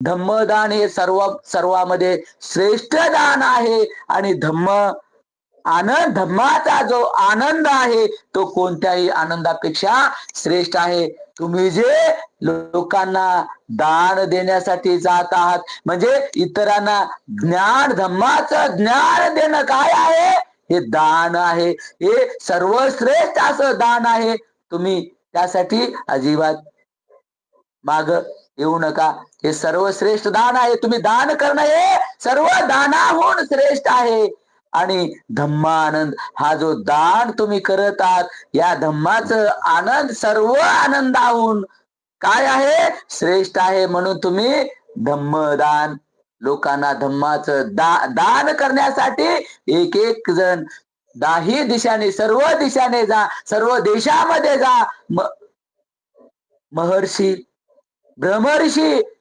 धम्मदान हे सर्व सर्वामध्ये श्रेष्ठ दान आहे. आणि धम्म आनंद धम्माचा जो आनंद आहे तो कोणत्याही आनंदापेक्षा श्रेष्ठ आहे. तुम्ही जे लोकांना दान देण्यासाठी जात आहात म्हणजे इतरांना ज्ञान धम्माचं ज्ञान देणं काय आहे? हे दान आहे. हे सर्वश्रेष्ठ असं दान आहे. तुम्ही त्यासाठी अजिबात माग येऊ नका. हे सर्वश्रेष्ठ दान आहे. तुम्ही दान करणं हे सर्व दानाहून श्रेष्ठ आहे. आणि धम्मानंद हा जो दान तुम्ही करत आहात या धम्माचं आनंद सर्व आनंदाहून काय आहे? श्रेष्ठ आहे. म्हणून तुम्ही धम्मदान लोकांना धम्माचं दा दान करण्यासाठी एक एक जण दाही दिशाने सर्व दिशाने जा सर्व देशामध्ये जा. म- महर्षी ब्रह्मर्षी